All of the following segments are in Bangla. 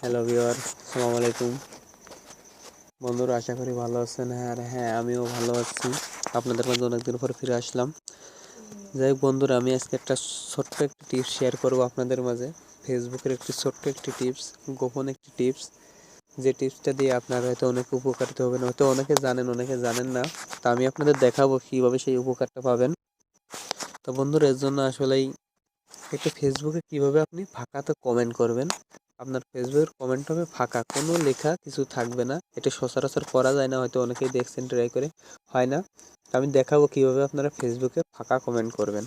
হ্যালো ভিওর আসসালামু আলাইকুম বন্ধুরা, আশা করি ভালো আছেন। হ্যাঁ আর হ্যাঁ আমিও ভালো আছি। আপনাদের মাঝে অনেকদিন পর ফিরে আসলাম। যাই হোক, বন্ধুরা, আমি আজকে একটা ছোট্ট একটি টিপস শেয়ার করব আপনাদের মাঝে। ফেসবুকের একটি ছোট্ট একটি টিপস গোপন একটি টিপস যে টিপসটা দিয়ে আপনারা হয়তো অনেক উপকারিত হবেন। হয়তো অনেকে জানেন অনেকে জানেন না। তা আমি আপনাদের দেখাবো কীভাবে সেই উপকারটা পাবেন। তো বন্ধুরা, এর জন্য আসলেই একটা ফেসবুকে কীভাবে আপনি ফাঁকাতে কমেন্ট করবেন। আপনার ফেসবুকের কমেন্ট হবে ফাঁকা। কোনো লেখা কিছু থাকবে না। এটা সচরাচর করা যায় না, হয়তো অনেকেই দেখছেন ট্রাই করে। হয় না। আমি দেখাবো কীভাবে আপনারা ফেসবুকে ফাঁকা কমেন্ট করবেন।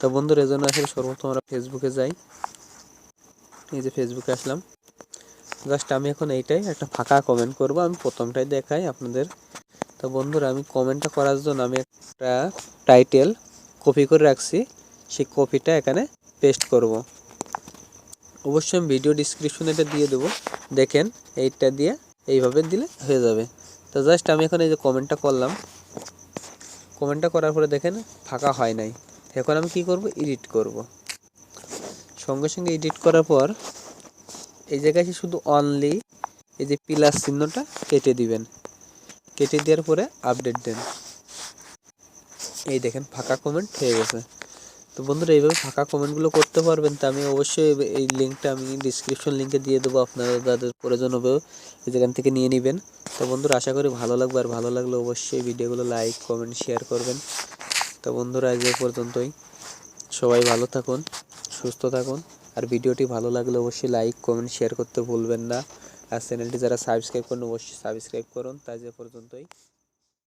তো বন্ধুর, এজন্য আসলে সর্বপ্রথম আমরা ফেসবুকে যাই। এই যে ফেসবুকে আসলাম। জাস্ট আমি এখন এইটাই একটা ফাঁকা কমেন্ট করব। আমি প্রথমটাই দেখাই আপনাদের। তো বন্ধুরা, আমি কমেন্টটা করার জন্য আমি একটা টাইটেল কপি করে রাখছি। সেই কপিটা এখানে পেস্ট করব। অবশ্যই আমি ভিডিও ডিসক্রিপশনে এটা দিয়ে দেবো। দেখেন, এইটা দিয়ে এইভাবে দিলে হয়ে যাবে। তো জাস্ট আমি এখন এই যে কমেন্টটা করলাম। কমেন্টটা করার পরে দেখেন, ফাঁকা হয় নাই। এখন আমি কি করব? এডিট করব। সঙ্গে সঙ্গে এডিট করার পর এই জায়গায় শুধু অনলি এই যে প্লাস চিহ্নটা কেটে দিবেন। কেটে দেওয়ার পরে আপডেট দেন। এই দেখেন, ফাঁকা কমেন্ট হয়ে গেছে। তো বন্ধুরা, এইভাবে ফাঁকা কমেন্টগুলো করতে পারবেন, তো আমি অবশ্যই এই লিঙ্কটা আমি ডিসক্রিপশন লিঙ্কে দিয়ে দেবো, আপনারা যাদের প্রয়োজন হবে যেখান থেকে নিয়ে নেবেন। তো বন্ধুরা, আশা করি ভালো লাগবে, আর ভালো লাগলে অবশ্যই ভিডিওগুলো লাইক কমেন্ট শেয়ার করবেন। তো বন্ধুরা, আজ এই পর্যন্তই। সবাই ভালো থাকুন, সুস্থ থাকুন, আর ভিডিওটি ভালো লাগলে অবশ্যই লাইক কমেন্ট শেয়ার করতে ভুলবেন না। আর চ্যানেলটি যারা সাবস্ক্রাইব করুন, অবশ্যই সাবস্ক্রাইব করুন। তাই যে পর্যন্তই।